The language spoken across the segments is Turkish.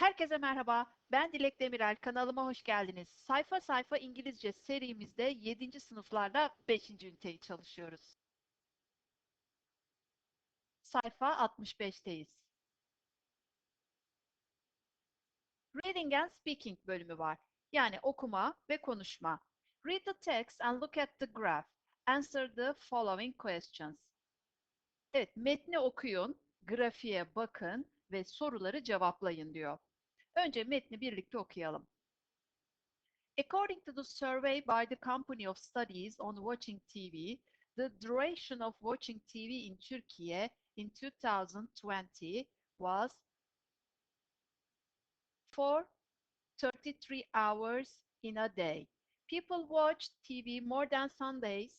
Herkese merhaba. Ben Dilek Demirel. Kanalıma hoş geldiniz. Sayfa sayfa İngilizce serimizde 7. sınıflarda 5. üniteyi çalışıyoruz. Sayfa 65'teyiz. Reading and Speaking bölümü var. Yani okuma ve konuşma. Read the text and look at the graph. Answer the following questions. Evet, metni okuyun, grafiğe bakın ve soruları cevaplayın diyor. Önce metni birlikte okuyalım. According to the survey by the Company of Studies on Watching TV, the duration of watching TV in Turkey in 2020 was 433 hours in a day. People watch TV more than Sundays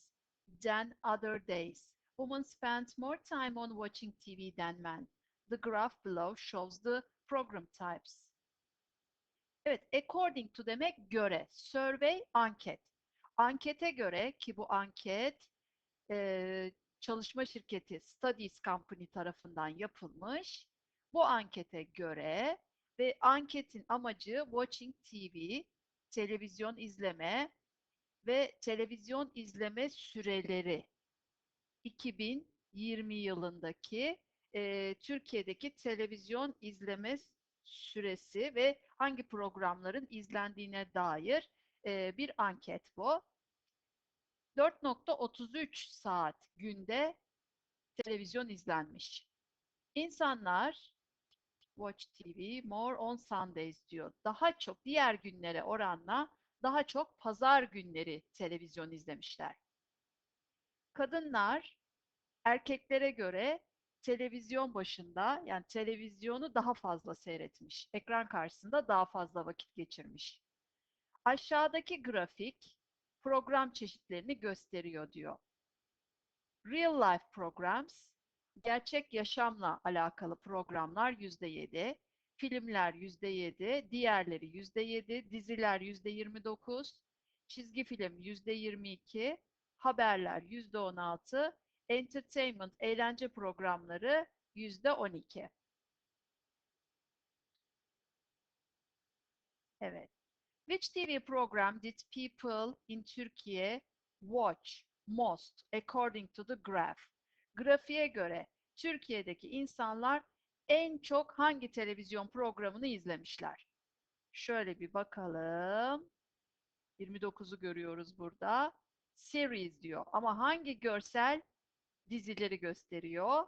than other days. Women spend more time on watching TV than men. The graph below shows the program types. Evet, according to demek göre. Survey, anket. Ankete göre ki bu anket e, çalışma şirketi Studies Company tarafından yapılmış. Bu ankete göre ve anketin amacı Watching TV, televizyon izleme ve televizyon izleme süreleri 2020 yılındaki e, Türkiye'deki televizyon izleme süresi ve hangi programların izlendiğine dair e, bir anket bu. 4.33 saat günde televizyon izlenmiş. İnsanlar Watch TV more on Sundays diyor. Daha çok diğer günlere oranla daha çok pazar günleri televizyon izlemişler. Kadınlar erkeklere göre televizyon başında yani televizyonu daha fazla seyretmiş. Ekran karşısında daha fazla vakit geçirmiş. Aşağıdaki grafik program çeşitlerini gösteriyor diyor. Real life programs, gerçek yaşamla alakalı programlar %7, filmler %7, diğerleri %7, diziler %29, çizgi film %22, haberler %16, entertainment, eğlence programları %12. Evet. Which TV program did people in Turkey watch most according to the graph? Grafiğe göre Türkiye'deki insanlar en çok hangi televizyon programını izlemişler? Şöyle bir bakalım. 29'u görüyoruz burada. Series diyor. Ama hangi görsel dizileri gösteriyor?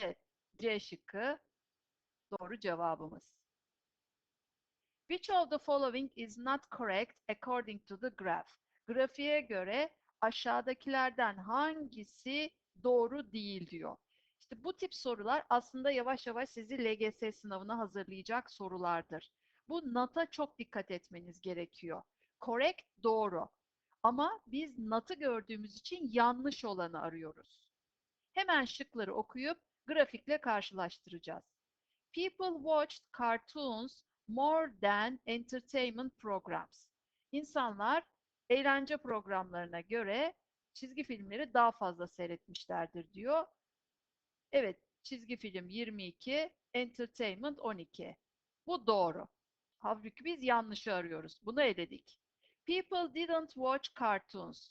Evet, C şıkkı doğru cevabımız. Which of the following is not correct according to the graph? Grafiğe göre aşağıdakilerden hangisi doğru değil diyor. İşte bu tip sorular aslında yavaş yavaş sizi LGS sınavına hazırlayacak sorulardır. Bu NAT'a çok dikkat etmeniz gerekiyor. Correct doğru. Ama biz NAT'ı gördüğümüz için yanlış olanı arıyoruz. Hemen şıkları okuyup grafikle karşılaştıracağız. People watched cartoons more than entertainment programs. İnsanlar eğlence programlarına göre çizgi filmleri daha fazla seyretmişlerdir diyor. Evet, çizgi film 22, entertainment 12. Bu doğru. Halbuki biz yanlışı arıyoruz. Bunu eledik. People didn't watch cartoons.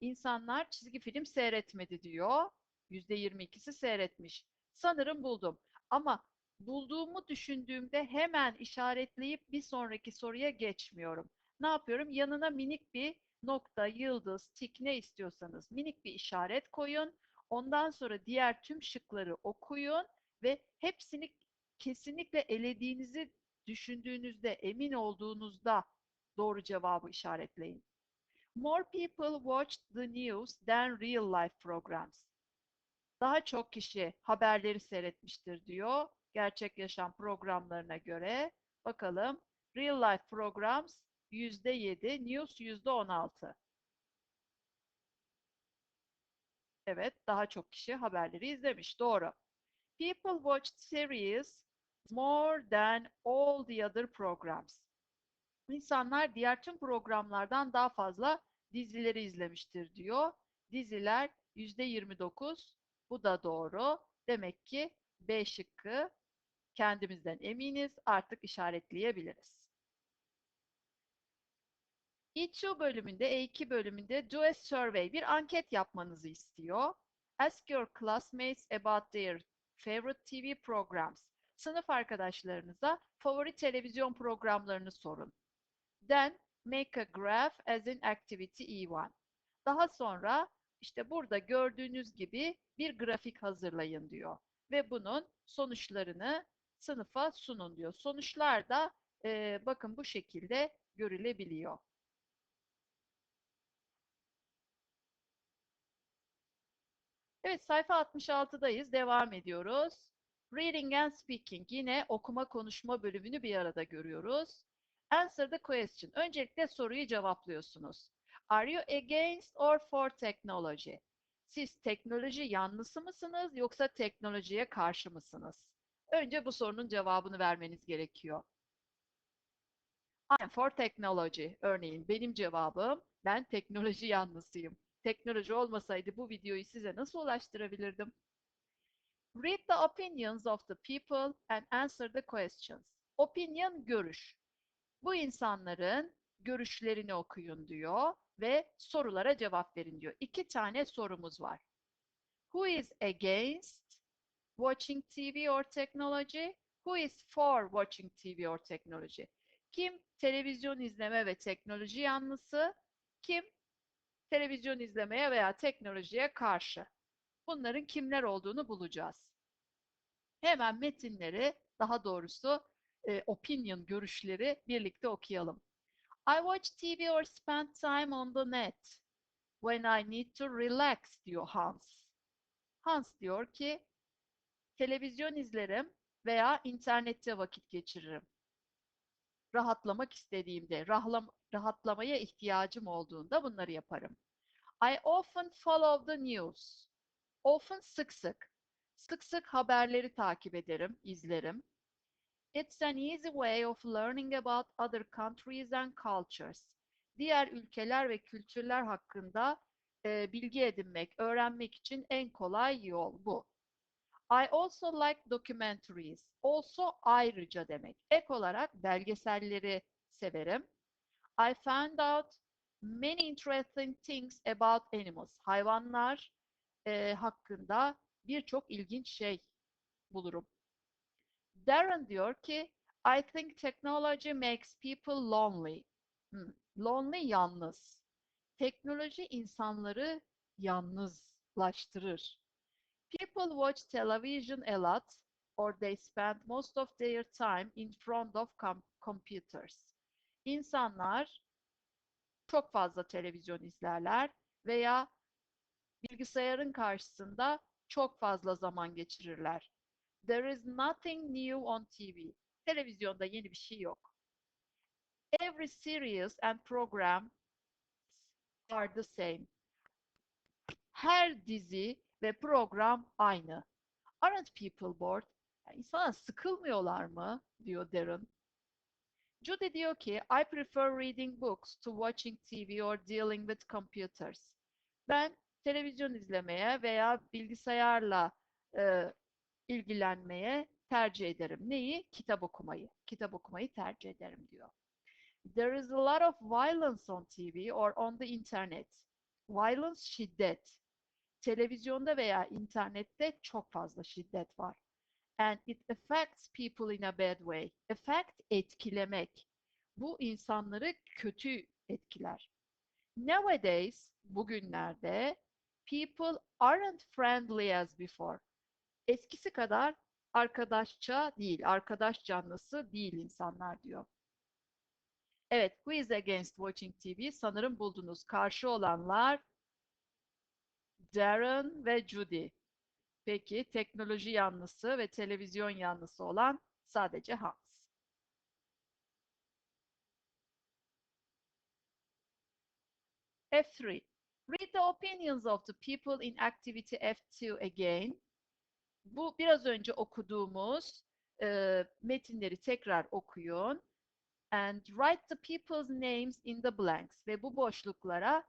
İnsanlar çizgi film seyretmedi diyor. %22'si seyretmiş. Sanırım buldum. Ama bulduğumu düşündüğümde hemen işaretleyip bir sonraki soruya geçmiyorum. Ne yapıyorum? Yanına minik bir nokta, yıldız, tik ne istiyorsanız minik bir işaret koyun. Ondan sonra diğer tüm şıkları okuyun ve hepsini kesinlikle elediğinizi düşündüğünüzde, emin olduğunuzda doğru cevabı işaretleyin. More people watched the news than real life programs. Daha çok kişi haberleri seyretmiştir diyor. Gerçek yaşam programlarına göre. Bakalım. Real life programs %7, news %16. Evet, daha çok kişi haberleri izlemiş. Doğru. People watched series more than all the other programs. İnsanlar diğer tüm programlardan daha fazla dizileri izlemiştir diyor. Diziler %29. Bu da doğru. Demek ki B şıkkı kendimizden eminiz. Artık işaretleyebiliriz. E2 bölümünde, E2 bölümünde do a survey, bir anket yapmanızı istiyor. Ask your classmates about their favorite TV programs. Sınıf arkadaşlarınıza favori televizyon programlarını sorun. Then make a graph as in activity E1. Daha sonra işte burada gördüğünüz gibi bir grafik hazırlayın diyor. Ve bunun sonuçlarını sınıfa sunun diyor. Sonuçlar da e, bakın bu şekilde görülebiliyor. Evet sayfa 66'dayız. Devam ediyoruz. Reading and speaking. Yine okuma konuşma bölümünü bir arada görüyoruz. Answer the question. Öncelikle soruyu cevaplıyorsunuz. Are you against or for technology? Siz teknoloji yanlısı mısınız yoksa teknolojiye karşı mısınız? Önce bu sorunun cevabını vermeniz gerekiyor. I'm for technology. Örneğin benim cevabım ben teknoloji yanlısıyım. Teknoloji olmasaydı bu videoyu size nasıl ulaştırabilirdim? Read the opinions of the people and answer the questions. Opinion, görüş. Bu insanların görüşlerini okuyun diyor ve sorulara cevap verin diyor. İki tane sorumuz var. Who is against watching TV or technology? Who is for watching TV or technology? Kim televizyon izleme ve teknoloji yanlısı? Kim televizyon izlemeye veya teknolojiye karşı? Bunların kimler olduğunu bulacağız. Hemen metinleri, daha doğrusu e, opinion görüşleri birlikte okuyalım. I watch TV or spend time on the net when I need to relax diyor Hans. Hans diyor ki televizyon izlerim veya internette vakit geçiririm. Rahatlamak istediğimde, rahlam, rahatlamaya ihtiyacım olduğunda bunları yaparım. I often follow the news. Often sık sık. Sık sık haberleri takip ederim, izlerim. It's an easy way of learning about other countries and cultures. Diğer ülkeler ve kültürler hakkında e, bilgi edinmek, öğrenmek için en kolay yol bu. I also like documentaries. Also ayrıca demek. Ek olarak belgeselleri severim. I found out many interesting things about animals. Hayvanlar e, hakkında birçok ilginç şey bulurum. Darren diyor ki, I think technology makes people lonely. Hmm. Lonely yalnız. Teknoloji insanları yalnızlaştırır. People watch television a lot or they spend most of their time in front of com computers. İnsanlar çok fazla televizyon izlerler veya bilgisayarın karşısında çok fazla zaman geçirirler. There is nothing new on TV. Televizyonda yeni bir şey yok. Every series and program are the same. Her dizi ve program aynı. Aren't people bored? Yani insana sıkılmıyorlar mı? diyor Darren. Judy diyor ki, I prefer reading books to watching TV or dealing with computers. Ben televizyon izlemeye veya bilgisayarla e, ilgilenmeye tercih ederim. Neyi? Kitap okumayı. Kitap okumayı tercih ederim diyor. There is a lot of violence on TV or on the internet. Violence şiddet. Televizyonda veya internette çok fazla şiddet var. And it affects people in a bad way. Affect etkilemek. Bu insanları kötü etkiler. Nowadays, bugünlerde people aren't friendly as before. Eskisi kadar arkadaşça değil, arkadaş canlısı değil insanlar diyor. Evet, who is against watching TV? Sanırım buldunuz. Karşı olanlar Darren ve Judy. Peki teknoloji yanlısı ve televizyon yanlısı olan sadece Hans. F3. Read the opinions of the people in activity F2 again. Bu biraz önce okuduğumuz e, metinleri tekrar okuyun. And write the people's names in the blanks. Ve bu boşluklara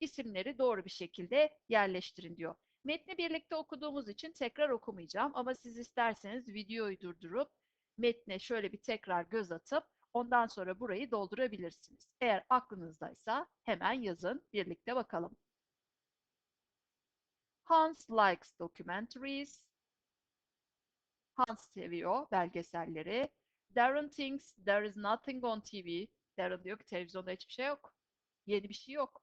isimleri doğru bir şekilde yerleştirin diyor. Metni birlikte okuduğumuz için tekrar okumayacağım ama siz isterseniz videoyu durdurup metne şöyle bir tekrar göz atıp ondan sonra burayı doldurabilirsiniz. Eğer aklınızdaysa hemen yazın, birlikte bakalım. Hans likes documentaries. Hans seviyor belgeselleri. Darren thinks there is nothing on TV. Darren diyor ki televizyonda hiçbir şey yok. Yeni bir şey yok.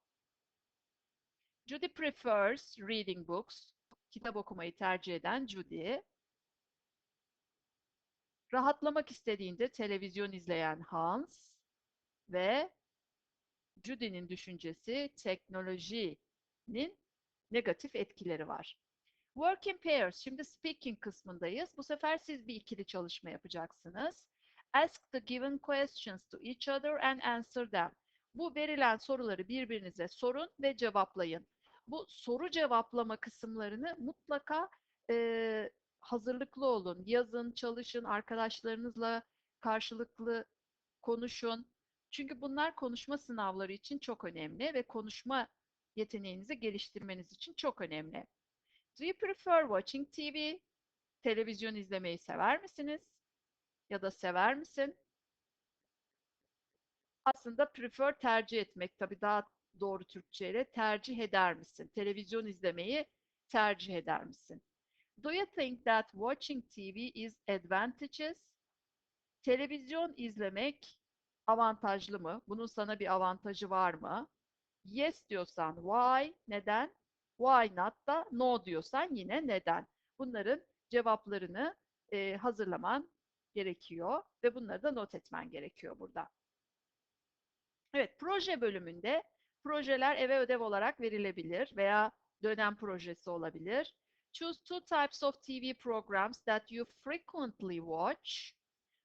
Judy prefers reading books. Kitap okumayı tercih eden Judy. Rahatlamak istediğinde televizyon izleyen Hans ve Judy'nin düşüncesi teknolojinin negatif etkileri var. Work in pairs. Şimdi speaking kısmındayız. Bu sefer siz bir ikili çalışma yapacaksınız. Ask the given questions to each other and answer them. Bu verilen soruları birbirinize sorun ve cevaplayın. Bu soru cevaplama kısımlarını mutlaka e, hazırlıklı olun. Yazın, çalışın, arkadaşlarınızla karşılıklı konuşun. Çünkü bunlar konuşma sınavları için çok önemli ve konuşma yeteneğinizi geliştirmeniz için çok önemli. Do you prefer watching TV? Televizyon izlemeyi sever misiniz? Ya da sever misin? Aslında prefer tercih etmek tabii daha doğru Türkçeyle tercih eder misin? Televizyon izlemeyi tercih eder misin? Do you think that watching TV is advantageous? Televizyon izlemek avantajlı mı? Bunun sana bir avantajı var mı? Yes diyorsan why, neden? Why not da no diyorsan yine neden? Bunların cevaplarını e, hazırlaman gerekiyor ve bunları da not etmen gerekiyor burada. Evet, proje bölümünde projeler eve ödev olarak verilebilir veya dönem projesi olabilir. Choose two types of TV programs that you frequently watch.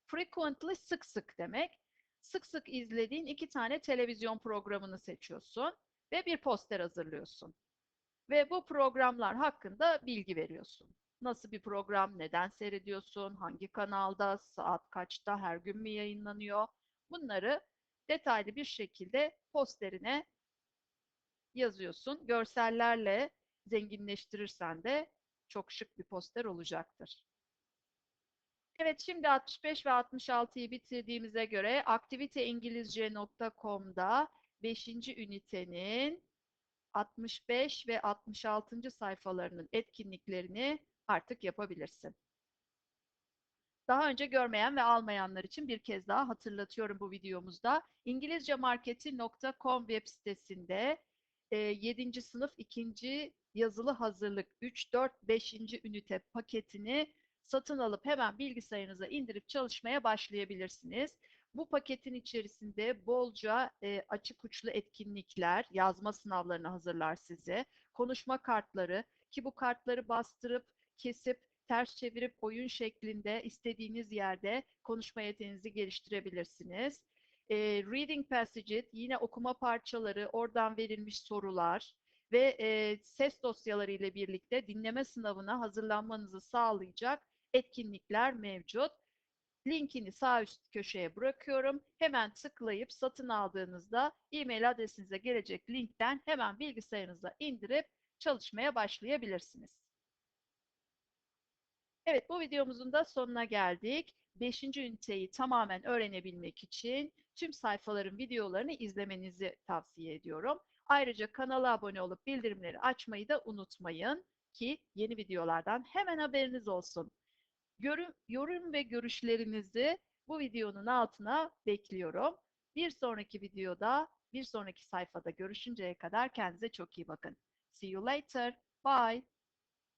Frequently sık sık demek. Sık sık izlediğin iki tane televizyon programını seçiyorsun ve bir poster hazırlıyorsun. Ve bu programlar hakkında bilgi veriyorsun. Nasıl bir program, neden seyrediyorsun, hangi kanalda, saat kaçta, her gün mü yayınlanıyor? Bunları detaylı bir şekilde posterine yazıyorsun. Görsellerle zenginleştirirsen de çok şık bir poster olacaktır. Evet şimdi 65 ve 66'yı bitirdiğimize göre aktiviteingilizce.com'da 5. ünitenin 65 ve 66. sayfalarının etkinliklerini artık yapabilirsin. Daha önce görmeyen ve almayanlar için bir kez daha hatırlatıyorum bu videomuzda. İngilizcemarketi.com web sitesinde 7. sınıf 2. yazılı hazırlık 3, 4, 5. ünite paketini satın alıp hemen bilgisayarınıza indirip çalışmaya başlayabilirsiniz. Bu paketin içerisinde bolca e, açık uçlu etkinlikler, yazma sınavlarını hazırlar size. Konuşma kartları ki bu kartları bastırıp, kesip, ters çevirip oyun şeklinde istediğiniz yerde konuşma yeteneğinizi geliştirebilirsiniz. E, reading passage yine okuma parçaları, oradan verilmiş sorular ve e, ses dosyaları ile birlikte dinleme sınavına hazırlanmanızı sağlayacak etkinlikler mevcut. Linkini sağ üst köşeye bırakıyorum. Hemen tıklayıp satın aldığınızda e-mail adresinize gelecek linkten hemen bilgisayarınıza indirip çalışmaya başlayabilirsiniz. Evet bu videomuzun da sonuna geldik. Beşinci üniteyi tamamen öğrenebilmek için tüm sayfaların videolarını izlemenizi tavsiye ediyorum. Ayrıca kanala abone olup bildirimleri açmayı da unutmayın ki yeni videolardan hemen haberiniz olsun. Görüm, yorum ve görüşlerinizi bu videonun altına bekliyorum. Bir sonraki videoda, bir sonraki sayfada görüşünceye kadar kendinize çok iyi bakın. See you later. Bye.